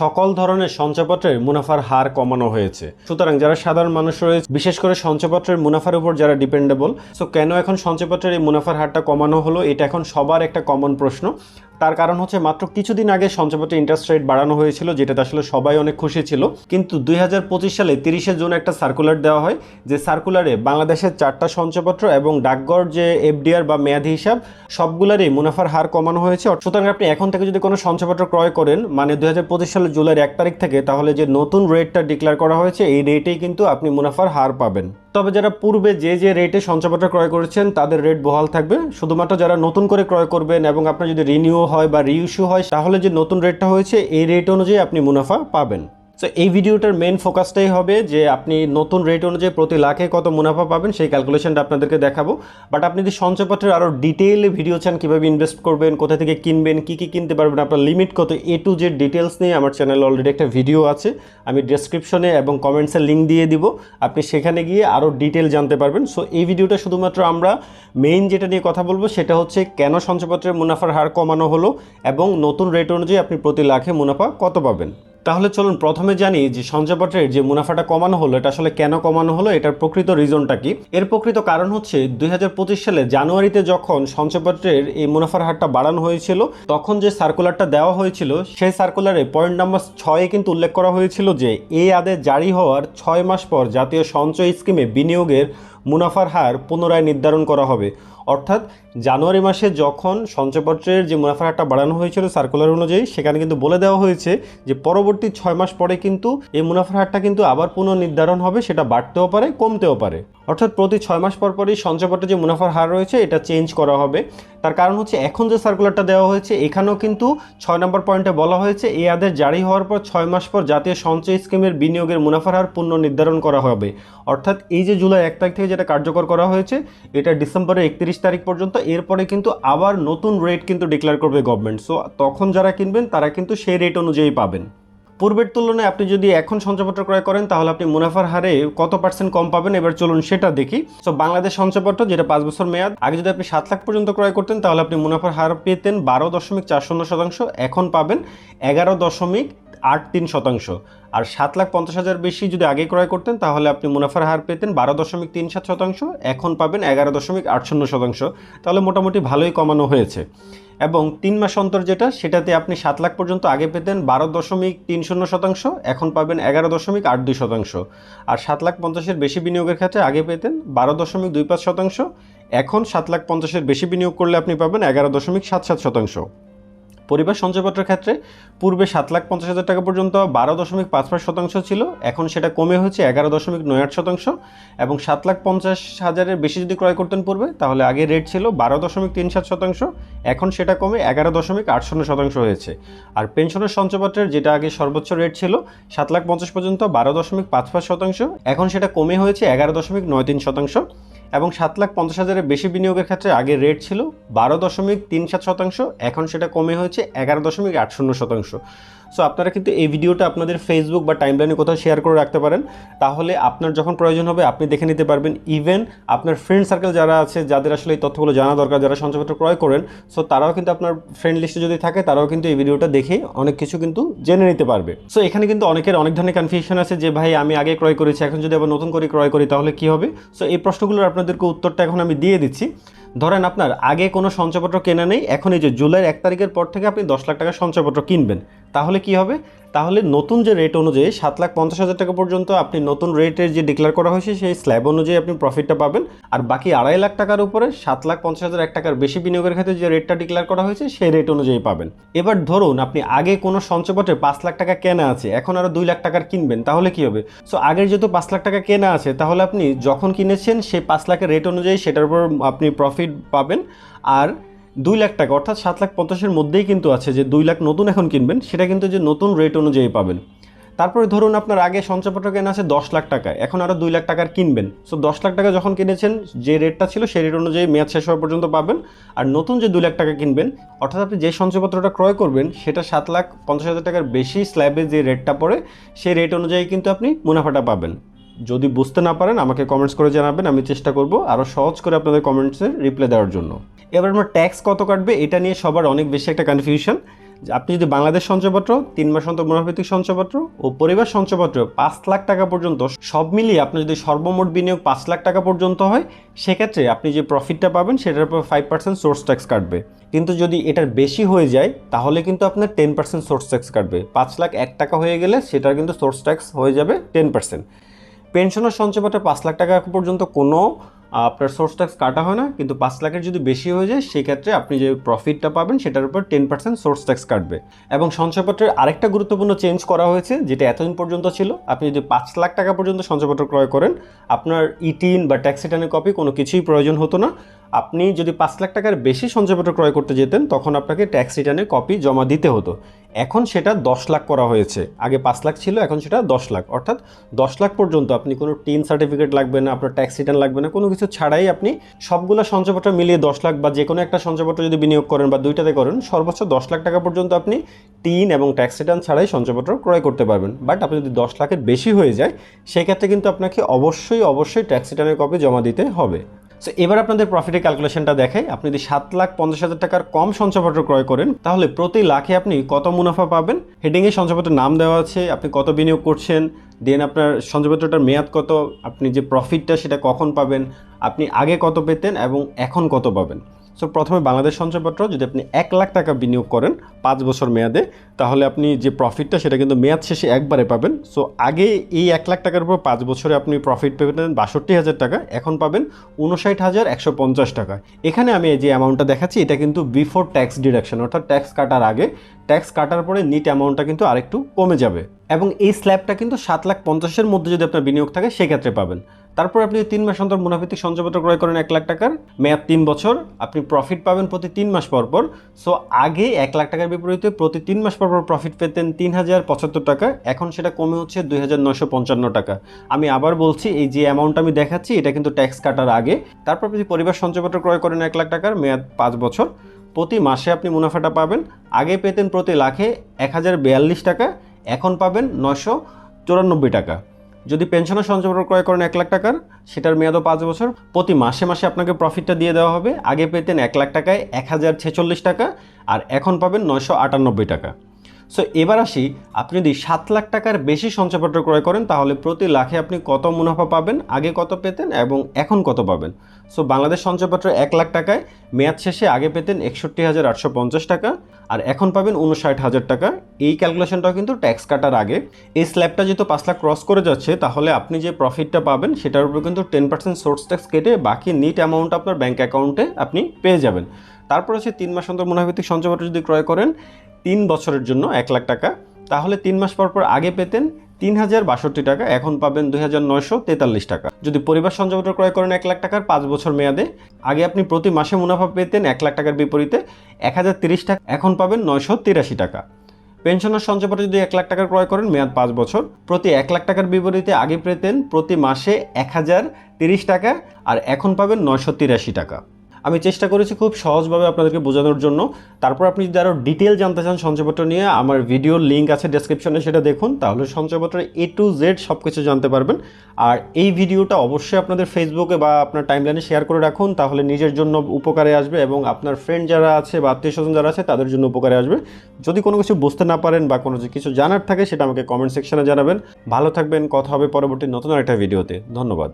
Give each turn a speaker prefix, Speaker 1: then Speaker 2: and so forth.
Speaker 1: সকল ধরনের সঞ্চয়পত্রের মুনাফার হার কমানো হয়েছে। সুতরাং যারা সাধারণ মানুষ রয়েছে, বিশেষ করে সঞ্চয়পত্রের মুনাফার উপর যারা ডিপেন্ডেবল সো কেন এখন সঞ্চয়পত্রের এই মুনাফার হারটা কমানো হলো? এটা এখন সবার একটা কমন প্রশ্ন। তার কারণ হচ্ছে মাত্র কিছুদিন আগে সঞ্চয়পত্রের ইন্টারেস্ট রেট বাড়ানো হয়েছিল, যেটাতে আসলে সবাই অনেক খুশি ছিল। কিন্তু দুই হাজার পঁচিশ সালে তিরিশে জুন একটা সার্কুলার দেওয়া হয়, যে সার্কুলারে বাংলাদেশের চারটা সঞ্চয়পত্র এবং ডাকঘর যে এফডিআর বা মেয়াদি হিসাব, সবগুলারই মুনাফার হার কমানো হয়েছে। সুতরাং আপনি এখন থেকে যদি কোনো সঞ্চয়পত্র ক্রয় করেন মানে দুই হাজার পঁচিশ সালের জুলাইয়ের এক তারিখ থেকে, তাহলে যে নতুন রেটটা ডিক্লেয়ার করা হয়েছে, এই রেটেই কিন্তু আপনি মুনাফার হার পাবেন। তবে যারা পূর্বে যে যে রেটে সঞ্চয়পত্র ক্রয় করেছেন, তাদের রেট বহাল থাকবে। শুধুমাত্র যারা নতুন করে ক্রয় করবেন এবং আপনার যদি রিনিউ হয় বা রিইস্যু হয়, তাহলে যে নতুন রেটটা হয়েছে, এই রেট অনুযায়ী আপনি মুনাফা পাবেন। তো এই ভিডিওটার মেন ফোকাসটাই হবে যে আপনি নতুন রেট অনুযায়ী প্রতি লাখে কত মুনাফা পাবেন, সেই ক্যালকুলেশনটা আপনাদেরকে দেখাবো। বাট আপনি যদি সঞ্চয়পত্রের আরও ডিটেইলে ভিডিও চান, কীভাবে ইনভেস্ট করবেন, কোথা থেকে কিনবেন, কী কী কিনতে পারবেন, আপনার লিমিট কত এ টু জেড ডিটেলস নিয়ে আমার চ্যানেলে অলরেডি একটা ভিডিও আছে। আমি ডেসক্রিপশনে এবং কমেন্টসের লিঙ্ক দিয়ে দিব। আপনি সেখানে গিয়ে আরও ডিটেল জানতে পারবেন। সো এই ভিডিওটা শুধুমাত্র আমরা মেইন যেটা নিয়ে কথা বলব, সেটা হচ্ছে কেন সঞ্চয়পত্রের মুনাফার হার কমানো হলো এবং নতুন রেট অনুযায়ী আপনি প্রতি লাখে মুনাফা কত পাবেন। তাহলে চলুন প্রথমে জানি যে সঞ্চয়পত্রের যে মুনাফাটা কমানো হলো, এটা আসলে কেন কমানো হলো, এটার প্রকৃত রিজনটা কি? এর প্রকৃত কারণ হচ্ছে দুই হাজার পঁচিশ সালে জানুয়ারিতে যখন সঞ্চয়পত্রের এই মুনাফার হারটা বাড়ানো হয়েছিল, তখন যে সার্কুলারটা দেওয়া হয়েছিল, সেই সার্কুলারে পয়েন্ট নাম্বার ছয়ে কিন্তু উল্লেখ করা হয়েছিল যে এই আদেশ জারি হওয়ার ছয় মাস পর জাতীয় সঞ্চয় স্কিমে বিনিয়োগের মুনাফার হার পুনরায় নির্ধারণ করা হবে। অর্থাৎ জানুয়ারি মাসে যখন সঞ্চয়পত্রের যে মুনাফার হারটা বাড়ানো হয়েছিল সার্কুলার অনুযায়ী, সেখানে কিন্তু বলে দেওয়া হয়েছে যে পরবর্তী ছয় মাস পরে কিন্তু এই মুনাফার হারটা কিন্তু আবার পুনর্নির্ধারণ হবে, সেটা বাড়তেও পারে, কমতেও পারে। অর্থাৎ প্রতি ছয় মাস পর পরই সঞ্চয়পত্রে যে মুনাফার হার রয়েছে, এটা চেঞ্জ করা হবে। তার কারণ হচ্ছে, এখন যে সার্কুলারটা দেওয়া হয়েছে, এখানেও কিন্তু ছয় নম্বর পয়েন্টে বলা হয়েছে, এই আদেশ জারি হওয়ার পর ছয় মাস পর জাতীয় সঞ্চয় স্কিমের বিনিয়োগের মুনাফার হার পুনর্নির্ধারণ করা হবে। অর্থাৎ এই যে জুলাই এক তারিখ থেকে যেটা কার্যকর করা হয়েছে, এটা ডিসেম্বরের একত্রিশ তারিখ পর্যন্ত, এরপরে কিন্তু আবার নতুন রেট কিন্তু ডিক্লেয়ার করবে গভর্নমেন্ট সো তখন যারা কিনবেন, তারা কিন্তু সেই রেট অনুযায়ী পাবেন। পূর্বের তুলনায় আপনি যদি এখন সঞ্চয়পত্র ক্রয় করেন, তাহলে আপনি মুনাফার হারে কত পার্সেন্ট কম পাবেন? এবার চলুন সেটা দেখি। সো বাংলাদেশ সঞ্চয়পত্র, যেটা পাঁচ বছর মেয়াদ, আগে যদি আপনি সাত লাখ পর্যন্ত ক্রয় করতেন, তাহলে আপনি মুনাফার হার পেতেন বারো দশমিক চার শূন্য শতাংশ, এখন পাবেন এগারো দশমিক আট তিন শতাংশ। আর সাত লাখ পঞ্চাশ হাজার বেশি যদি আগে ক্রয় করতেন, তাহলে আপনি মুনাফার হার পেতেন বারো দশমিক তিন সাত শতাংশ, এখন পাবেন এগারো দশমিক আট শূন্য শতাংশ। তাহলে মোটামুটি ভালোই কমানো হয়েছে। এবং তিন মাস অন্তর যেটা, সেটাতে আপনি সাত লাখ পর্যন্ত আগে পেতেন বারো দশমিক তিন শূন্য শতাংশ, এখন পাবেন এগারো দশমিক আট দুই শতাংশ। আর সাত লাখ পঞ্চাশের বেশি বিনিয়োগের ক্ষেত্রে আগে পেতেন বারো দশমিক দুই পাঁচ শতাংশ, এখন সাত লাখ পঞ্চাশের বেশি বিনিয়োগ করলে আপনি পাবেন এগারো দশমিক সাত সাত শতাংশ। পরিবার সঞ্চয়পত্রের ক্ষেত্রে পূর্বে সাত লাখ পঞ্চাশ হাজার টাকা পর্যন্ত বারো দশমিক পাঁচ পাঁচ শতাংশ ছিল। এখন সেটা কমে হয়েছে এগারো দশমিক নয় আট শতাংশ। এবং সাত লাখ পঞ্চাশ হাজারের বেশি যদি ক্রয় করতেন পূর্বে, তাহলে আগে রেট ছিল বারো দশমিক তিন সাত শতাংশ। এখন সেটা কমে এগারো দশমিক আট শূন্য শতাংশ হয়েছে। আর পেনশনের সঞ্চয়পত্রের যেটা আগে সর্বোচ্চ রেট ছিল, সাত লাখ পঞ্চাশ পর্যন্ত বারো দশমিক পাঁচ পাঁচ শতাংশ। এখন সেটা কমে হয়েছে এগারো দশমিক নয় তিন শতাংশ। এবং সাত লাখ পঞ্চাশ হাজারের বেশি বিনিয়োগের ক্ষেত্রে আগে রেট ছিল বারো দশমিক তিন সাত শতাংশ, এখন সেটা কমে হয়েছে এগারো দশমিক আট শূন্য শতাংশ। সো আপনারা কিন্তু এই ভিডিওটা আপনাদের ফেসবুক বা টাইমলাইনে কোথাও শেয়ার করে রাখতে পারেন। তাহলে আপনার যখন প্রয়োজন হবে, আপনি দেখে নিতে পারবেন। ইভেন আপনার ফ্রেন্ড সার্কেল যারা আছে, যাদের আসলে এই তথ্যগুলো জানা দরকার, যারা সঞ্চয়পত্র ক্রয় করেন সো তারাও কিন্তু আপনার ফ্রেন্ড লিস্টে যদি থাকে, তারাও কিন্তু এই ভিডিওটা দেখে অনেক কিছু কিন্তু জেনে নিতে পারবে। সো এখানে কিন্তু অনেকের অনেক ধরনের কনফিউশন আছে যে, ভাই, আমি আগে ক্রয় করেছি, এখন যদি আবার নতুন করে ক্রয় করি, তাহলে কি হবে? সো এই প্রশ্নগুলোর আপনাদেরকে উত্তরটা এখন আমি দিয়ে দিচ্ছি। ধরেন আপনার আগে কোনো সঞ্চয়পত্র কেনা নেই, এখন এই যে জুলাইয়ের এক তারিখের পর থেকে আপনি দশ লাখ টাকার সঞ্চয়পত্র কিনবেন, তাহলে কি হবে? তাহলে নতুন যে রেট অনুযায়ী সাত লাখ পঞ্চাশ হাজার টাকা পর্যন্ত আপনি নতুন রেটের যে ডিক্লেয়ার করা হয়েছে, সেই স্ল্যাব অনুযায়ী আপনি প্রফিটটা পাবেন। আর বাকি আড়াই লাখ টাকার উপরে সাত লাখ পঞ্চাশ হাজার এক টাকার বেশি বিনিয়োগের ক্ষেত্রে যে রেটটা ডিক্লেয়ার করা হয়েছে, সেই রেট অনুযায়ী পাবেন। এবার ধরুন আপনি আগে কোনো সঞ্চয়পত্রে পাঁচ লাখ টাকা কেনা আছে, এখন আরও দুই লাখ টাকার কিনবেন, তাহলে কি হবে? সো আগের যেহেতু পাঁচ লাখ টাকা কেনা আছে, তাহলে আপনি যখন কিনেছেন, সেই পাঁচ লাখের রেট অনুযায়ী সেটার উপর আপনি প্রফিট পাবেন। আর দুই লাখ টাকা, অর্থাৎ সাত লাখ পঞ্চাশের মধ্যেই কিন্তু আছে যে দুই লাখ নতুন এখন কিনবেন, সেটা কিন্তু যে নতুন রেট অনুযায়ী পাবেন। তারপরে ধরুন আপনার আগে সঞ্চয়পত্র কেনা আছে দশ লাখ টাকা এখন আরও দুই লাখ টাকার কিনবেন। সো দশ লাখ টাকা যখন কিনেছেন, যে রেটটা ছিল সেই রেট অনুযায়ী মেয়াদ শেষ হওয়া পর্যন্ত পাবেন। আর নতুন যে দুই লাখ টাকা কিনবেন, অর্থাৎ আপনি যে সঞ্চয়পত্রটা ক্রয় করবেন, সেটা সাত লাখ পঞ্চাশ হাজার টাকার বেশি স্ল্যাবে যে রেটটা পড়ে, সেই রেট অনুযায়ী কিন্তু আপনি মুনাফাটা পাবেন। যদি বুঝতে না পারেন, আমাকে কমেন্টস করে জানাবেন, আমি চেষ্টা করব আরও সহজ করে আপনাদের কমেন্টসের রিপ্লাই দেওয়ার জন্য। এবার আমার ট্যাক্স কত কাটবে, এটা নিয়ে সবার অনেক বেশি একটা কনফিউশন আপনি যদি বাংলাদেশ সঞ্চয়পত্র, তিন মাস অন্তর মুনাফাভিত্তিক সঞ্চয়পত্র ও পরিবার সঞ্চয়পত্র পাঁচ লাখ টাকা পর্যন্ত সব মিলিয়ে আপনার যদি সর্বমোট বিনিয়োগ পাঁচ লাখ টাকা পর্যন্ত হয়, সেক্ষেত্রে আপনি যে প্রফিটটা পাবেন, সেটার উপর ফাইভ পার্সেন্ট সোর্স ট্যাক্স কাটবে। কিন্তু যদি এটার বেশি হয়ে যায়, তাহলে কিন্তু আপনার টেন পার্সেন্ট সোর্স ট্যাক্স কাটবে। পাঁচ লাখ এক টাকা হয়ে গেলে সেটার কিন্তু সোর্স ট্যাক্স হয়ে যাবে টেন পার্সেন্ট পেনশনের সঞ্চয়পত্রে পাঁচ লাখ টাকা পর্যন্ত কোনো আপনার সোর্স ট্যাক্স কাটা হয় না, কিন্তু পাঁচ লাখের যদি বেশি হয়ে যায়, সেক্ষেত্রে আপনি যে প্রফিটটা পাবেন, সেটার উপর টেন পার্সেন্ট সোর্স ট্যাক্স কাটবে। এবং সঞ্চয়পত্রের আরেকটা গুরুত্বপূর্ণ চেঞ্জ করা হয়েছে, যেটা এতদিন পর্যন্ত ছিল, আপনি যদি পাঁচ লাখ টাকা পর্যন্ত সঞ্চয়পত্র ক্রয় করেন, আপনার ইটিন বা ট্যাক্স রিটার্নের কপি কোনো কিছুই প্রয়োজন হতো না। আপনি যদি পাঁচ লাখ টাকার বেশি সঞ্চয়পত্র ক্রয় করতে যেতেন, তখন আপনাকে ট্যাক্স রিটার্নের কপি জমা দিতে হতো। এখন সেটা দশ লাখ করা হয়েছে। আগে পাঁচ লাখ ছিল, এখন সেটা দশ লাখ। অর্থাৎ দশ লাখ পর্যন্ত আপনি কোনো টিন সার্টিফিকেট লাগবে না, আপনার ট্যাক্স রিটার্ন লাগবে না, কোনো কিছু ছাড়াই আপনি সবগুলো সঞ্চয়পত্র মিলিয়ে দশ লাখ বা যে কোনো একটা সঞ্চয়পত্র যদি বিনিয়োগ করেন বা দুইটাতে করেন, সর্বোচ্চ দশ লাখ টাকা পর্যন্ত আপনি টিন এবং ট্যাক্স রিটার্ন ছাড়াই সঞ্চয়পত্র ক্রয় করতে পারবেন। বাট আপনি যদি দশ লাখের বেশি হয়ে যায়, সেক্ষেত্রে কিন্তু আপনাকে অবশ্যই অবশ্যই ট্যাক্স রিটার্নের কপি জমা দিতে হবে। সো এবার আপনাদের প্রফিটের ক্যালকুলেশনটা দেখাই। আপনি যদি সাত লাখ পঞ্চাশ হাজার টাকার কম সঞ্চয়পত্র ক্রয় করেন, তাহলে প্রতি লাখে আপনি কত মুনাফা পাবেন? হেডিংয়ে সঞ্চয়পত্রের নাম দেওয়া আছে, আপনি কত বিনিয়োগ করছেন দেন আপনার সঞ্চয়পত্রটার মেয়াদ কত, আপনি যে প্রফিটটা সেটা কখন পাবেন, আপনি আগে কত পেতেন এবং এখন কত পাবেন। সো প্রথমে বাংলাদেশ সঞ্চয়পত্র, যদি আপনি এক লাখ টাকা বিনিয়োগ করেন পাঁচ বছর মেয়াদে, তাহলে আপনি যে প্রফিটটা সেটা কিন্তু মেয়াদ শেষে একবারে পাবেন। সো আগে এই এক লাখ টাকার উপর পাঁচ বছরে আপনি প্রফিট পেতেন বাষট্টি হাজার টাকা, এখন পাবেন উনষাট হাজার একশো পঞ্চাশ টাকা। এখানে আমি যে অ্যামাউন্টটা দেখাচ্ছি, এটা কিন্তু বিফোর ট্যাক্স ডিডাকশন অর্থাৎ ট্যাক্স কাটার আগে। ট্যাক্স কাটার পরে নিট অ্যামাউন্টটা কিন্তু আরেকটু কমে যাবে। এবং এই স্ল্যাবটা কিন্তু সাত লাখ পঞ্চাশের মধ্যে যদি আপনার বিনিয়োগ থাকে, সেক্ষেত্রে পাবেন। তারপর আপনি তিন মাস অন্তর মুনাফিতিক সঞ্চয়পত্র ক্রয় করেন এক লাখ টাকার মেয়াদ তিন বছর, আপনি প্রফিট পাবেন প্রতি তিন মাস পর পর। সো আগে এক লাখ টাকার বিপরীতে প্রতি তিন মাস পর পর প্রফিট পেতেন তিন হাজার পঁচাত্তর টাকা, এখন সেটা কমে হচ্ছে দুই হাজার নয়শো পঞ্চান্ন টাকা। আমি আবার বলছি, এই যে অ্যামাউন্ট আমি দেখাচ্ছি, এটা কিন্তু ট্যাক্স কাটার আগে। তারপর যদি পরিবার সঞ্চয়পত্র ক্রয় করেন এক লাখ টাকার মেয়াদ পাঁচ বছর, প্রতি মাসে আপনি মুনাফাটা পাবেন। আগে পেতেন প্রতি লাখে এক হাজার বিয়াল্লিশ টাকা, এখন পাবেন নয়শো চুরানব্বই টাকা। যদি পেনশনের সঞ্চয় ক্রয় করেন এক লাখ টাকার, সেটার মেয়াদও পাঁচ বছর। প্রতি মাসে মাসে আপনাকে প্রফিটটা দিয়ে দেওয়া হবে। আগে পেতেন এক লাখ টাকায় এক হাজার ছেচল্লিশ টাকা, আর এখন পাবেন নয়শো আটানব্বই টাকা। সো এবার আসি, আপনি যদি সাত লাখ টাকার বেশি সঞ্চয়পত্র ক্রয় করেন, তাহলে প্রতি লাখে আপনি কত মুনাফা পাবেন, আগে কত পেতেন এবং এখন কত পাবেন? সো বাংলাদেশ সঞ্চয়পত্র এক লাখ টাকায়, মেয়াদ শেষে আগে পেতেন একষট্টি হাজার আটশো পঞ্চাশ টাকা, আর এখন পাবেন উনষাট হাজার টাকা। এই ক্যালকুলেশনটাও কিন্তু ট্যাক্স কাটার আগে। এই স্ল্যাবটা যেহেতু পাঁচ লাখ ক্রস করে যাচ্ছে, তাহলে আপনি যে প্রফিটটা পাবেন, সেটার উপর কিন্তু টেন পার্সেন্ট সোর্স ট্যাক্স কেটে বাকি নিট অ্যামাউন্ট আপনার ব্যাঙ্ক অ্যাকাউন্টে আপনি পেয়ে যাবেন। তারপর হচ্ছে তিন মাস অন্তর মুনাভিত্তিক সঞ্চয়পত্র যদি ক্রয় করেন তিন বছরের জন্য এক লাখ টাকা। তাহলে তিন মাস পর পর আগে পেতেন তিন হাজার বাষট্টি টাকা, এখন পাবেন দুই হাজার নয়শো তেতাল্লিশ টাকা। যদি পরিবার সঞ্চয়পত্র ক্রয় করেন এক লাখ টাকার পাঁচ বছর মেয়াদে, আগে আপনি প্রতি মাসে মুনাফা পেতেন এক লাখ টাকার বিপরীতে এক হাজার তিরিশ টাকা, এখন পাবেন নয়শো তিরাশি টাকা। পেনশনের সঞ্চয়পত্র যদি এক লাখ টাকার ক্রয় করেন, মেয়াদ পাঁচ বছর, প্রতি এক লাখ টাকার বিপরীতে আগে পেতেন প্রতি মাসে এক হাজার তিরিশ টাকা, আর এখন পাবেন নয়শো তিরাশি টাকা। আমি চেষ্টা করেছি খুব সহজভাবে আপনাদেরকে বোঝানোর জন্য। তারপর আপনি যদি আরও ডিটেল জানতে চান সঞ্চয়পত্র নিয়ে, আমার ভিডিওর লিঙ্ক আছে ডেসক্রিপশনে সেটা দেখুন। তাহলে সঞ্চয়পত্রের এ টু জেড সব কিছু জানতে পারবেন। আর এই ভিডিওটা অবশ্যই আপনাদের ফেসবুকে বা আপনার টাইমলাইনে শেয়ার করে রাখুন। তাহলে নিজের জন্য উপকারে আসবে এবং আপনার ফ্রেন্ড যারা আছে বা আত্মীয় স্বজন যারা আছে, তাদের জন্য উপকারে আসবে। যদি কোনো কিছু বুঝতে না পারেন বা কোনো কিছু জানার থাকে, সেটা আমাকে কমেন্ট সেকশনে জানাবেন। ভালো থাকবেন, কথা হবে পরবর্তী নতুন একটা ভিডিওতে ধন্যবাদ।